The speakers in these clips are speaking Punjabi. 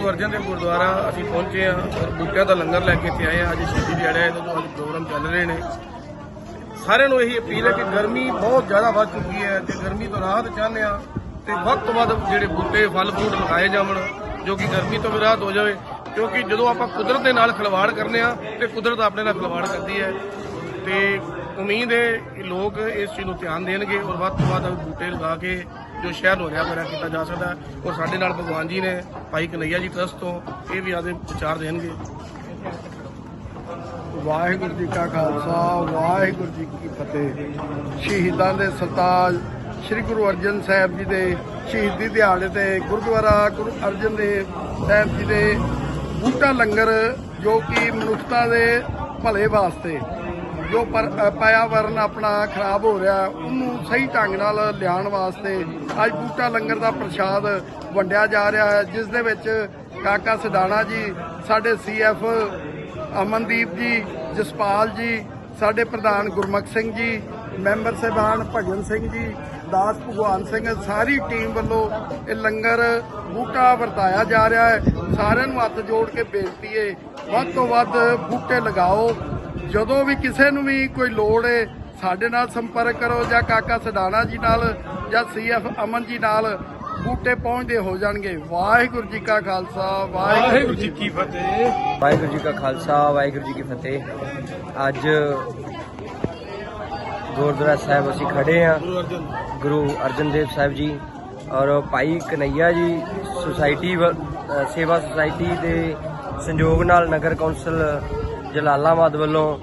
ਗੁਰੂ ਅਰਜਨ ਦੇ ਗੁਰਦੁਆਰਾ ਅਸੀਂ ਪਹੁੰਚੇ ਹਾਂ ਔਰ ਬੂਟਿਆਂ ਦਾ ਲੰਗਰ ਲੈ ਕੇ ਇੱਥੇ ਆਏ ਆ ਅੱਜ ਸ਼ਹੀਦੀ ਦਿਹਾੜਾ ਹੈ, ਇਹਦੇ ਤੋਂ ਅੱਜ ਪ੍ਰੋਗਰਾਮ ਚੱਲ ਰਹੇ ਨੇ। ਸਾਰਿਆਂ ਨੂੰ ਇਹੀ ਅਪੀਲ ਹੈ ਕਿ ਗਰਮੀ ਬਹੁਤ ਜ਼ਿਆਦਾ ਵੱਧ ਚੁੱਕੀ ਹੈ ਤੇ ਗਰਮੀ ਤੋਂ ਰਾਹਤ ਚਾਹੁੰਦੇ ਆ ਤੇ ਵੱਧ ਤੋਂ ਵੱਧ ਜਿਹੜੇ ਬੂਟੇ ਫਲ ਫਰੂਟ ਲਗਾਏ ਜਾਵਣ, ਜੋ ਕਿ ਗਰਮੀ ਤੋਂ ਵੀ ਰਾਹਤ ਹੋ ਜਾਵੇ। ਕਿਉਂਕਿ ਜਦੋਂ ਆਪਾਂ ਕੁਦਰਤ ਦੇ ਨਾਲ ਖਿਲਵਾੜ ਕਰਨੇ ਆ ਤੇ ਕੁਦਰਤ ਆਪਣੇ ਨਾਲ ਖਿਲਵਾੜ ਕਰਦੀ ਹੈ। ਤੇ ਉਮੀਦ ਹੈ ਕਿ ਲੋਕ ਇਸ ਚੀਜ਼ ਨੂੰ ਧਿਆਨ ਦੇਣਗੇ ਔਰ ਵੱਧ ਤੋਂ ਵੱਧ ਬੂਟੇ ਲਗਾ ਕੇ ਜੋ ਸ਼ਹਿਰ ਨੂੰ ਰਿਹਾ ਭਰਿਆ ਕੀਤਾ ਜਾ ਸਕਦਾ ਹੈ। ਔਰ ਸਾਡੇ ਨਾਲ ਭਗਵਾਨ ਜੀ ਨੇ, ਭਾਈ ਕਨਈਆ ਜੀ ਟਰਸਟ ਤੋਂ, ਇਹ ਵੀ ਆਦੇ ਵਿਚਾਰ ਦੇਣਗੇ ਵਾਹਿਗੁਰੂ ਜੀ ਕਾ ਖਾਲਸਾ, ਵਾਹਿਗੁਰੂ ਜੀ ਕੀ ਫਤਿਹ ਸ਼ਹੀਦਾਂ ਦੇ ਸਰਤਾਜ ਸ੍ਰੀ ਗੁਰੂ ਅਰਜਨ ਸਾਹਿਬ ਜੀ ਦੇ ਸ਼ਹੀਦੀ ਦਿਹਾੜੇ ਤੇ ਗੁਰਦੁਆਰਾ ਗੁਰੂ ਅਰਜਨ ਦੇਵ ਸਾਹਿਬ ਜੀ ਦੇ ਬੂਟਾ ਲੰਗਰ ਜੋ ਕਿ ਮਨੁੱਖਤਾ ਦੇ ਭਲੇ ਵਾਸਤੇ ਜੋ ਪਰ ਅ, ਪਰਿਆਵਰਨ ਆਪਣਾ ਖਰਾਬ ਹੋ ਰਿਹਾ ਉਹਨੂੰ ਸਹੀ ਢੰਗ ਨਾਲ ਲਿਆਉਣ ਵਾਸਤੇ ਅੱਜ ਬੂਟਾ ਲੰਗਰ ਦਾ ਪ੍ਰਸ਼ਾਦ ਵੰਡਿਆ ਜਾ ਰਿਹਾ ਹੈ ਜਿਸ ਦੇ ਵਿੱਚ ਕਾਕਾ ਸਦਾਣਾ ਜੀ ਸਾਡੇ ਸੀਐਫ ਅਮਨਦੀਪ ਜੀ ਜਸਪਾਲ ਜੀ ਸਾਡੇ ਪ੍ਰਧਾਨ ਗੁਰਮੁਖ ਸਿੰਘ ਜੀ ਮੈਂਬਰ ਸਹਿਬਾਨ ਭਗਵੰਤ ਸਿੰਘ ਜੀ ਦਾਸ ਭਗਵਾਨ ਸਿੰਘ ਸਾਰੀ ਟੀਮ ਵੱਲੋਂ ਇਹ ਲੰਗਰ ਬੂਟਾ ਵਰਤਾਇਆ ਜਾ ਰਿਹਾ ਹੈ। ਸਾਰਿਆਂ ਨੂੰ ਹੱਥ ਜੋੜ ਕੇ ਬੇਨਤੀ ਹੈ ਵੱਧ ਤੋਂ ਵੱਧ ਬੂਟੇ ਲਗਾਓ ਜਦੋਂ ਵੀ ਕਿਸੇ ਨੂੰ ਵੀ ਕੋਈ ਲੋੜ ਹੈ ਸਾਡੇ ਨਾਲ ਸੰਪਰਕ ਕਰੋ ਜਾਂ ਕਾਕਾ ਸਡਾਣਾ ਜੀ ਨਾਲ ਜਾਂ ਸੀਐਫ ਅਮਨ ਜੀ ਨਾਲ ਬੂਟੇ ਪਹੁੰਚਦੇ ਹੋ ਜਾਣਗੇ। ਵਾਹਿਗੁਰੂ ਜੀ ਕਾ ਖਾਲਸਾ ਵਾਹਿਗੁਰੂ ਜੀ ਕੀ ਵਾਹਿਗੁਰੂ ਜੀ ਕਾ ਖਾਲਸਾ ਵਾਹਿਗੁਰੂ ਜੀ ਕੀ ਫਤਿਹ। ਅੱਜ ਗੁਰਦੁਆਰਾ ਸਾਹਿਬ ਅਸੀਂ ਖੜੇ ਆ। ਗੁਰੂ ਅਰਜਨ। ਦੇਵ ਸਾਹਿਬ ਜੀ ਔਰ ਭਾਈ ਕਨਈਆ ਜੀ ਸੁਸਾਇਟੀ ਸੇਵਾ ਸੁਸਾਇਟੀ ਦੇ ਸੰਯੋਗ ਨਾਲ ਨਗਰ ਕੌਂਸਲ ਜਲਾਲਾਬਾਦ ਵੱਲੋਂ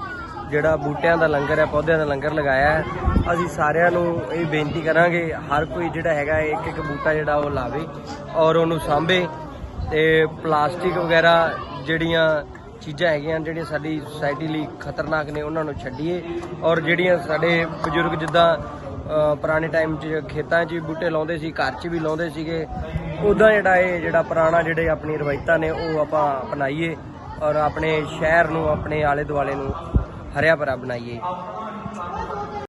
ਜਿਹੜਾ ਬੂਟਿਆਂ ਦਾ ਲੰਗਰ ਹੈ, ਪੌਦਿਆਂ ਦਾ ਲੰਗਰ ਲਗਾਇਆ ਹੈ। ਅਸੀਂ ਸਾਰਿਆਂ ਨੂੰ ਇਹ ਬੇਨਤੀ ਕਰਾਂਗੇ, ਹਰ ਕੋਈ ਜਿਹੜਾ ਹੈਗਾ, ਇੱਕ ਇੱਕ ਬੂਟਾ ਜਿਹੜਾ ਉਹ ਲਾਵੇ ਔਰ ਉਹਨੂੰ ਸਾਂਭੇ ਤੇ ਪਲਾਸਟਿਕ ਵਗੈਰਾ ਜਿਹੜੀਆਂ ਚੀਜ਼ਾਂ ਹੈਗੀਆਂ, ਜਿਹੜੀਆਂ ਸਾਡੀ ਸੁਸਾਇਟੀ ਲਈ ਖਤਰਨਾਕ ਨੇ, ਉਹਨਾਂ ਨੂੰ ਛੱਡੀਏ। ਔਰ ਜਿਹੜੀਆਂ ਸਾਡੇ ਬਜ਼ੁਰਗ ਜਿੱਦਾਂ ਪੁਰਾਣੇ ਟਾਈਮ 'ਚ ਖੇਤਾਂ 'ਚ ਵੀ ਬੂਟੇ ਲਾਉਂਦੇ ਸੀ, ਘਰ 'ਚ ਵੀ ਲਾਉਂਦੇ ਸੀਗੇ ਉਦਾਂ ਜਿਹੜਾ ਇਹ ਜਿਹੜਾ ਪੁਰਾਣਾ ਜਿਹੜੇ ਆਪਣੀ ਰਵਾਇਤਾਂ ਨੇ, ਉਹ ਆਪਾਂ ਅਪਣਾਈਏ। ਔਰ ਆਪਣੇ ਸ਼ਹਿਰ ਨੂੰ ਆਪਣੇ ਆਲੇ ਦੁਆਲੇ ਨੂੰ ਹਰਿਆ ਭਰਾ ਬਣਾਈਏ।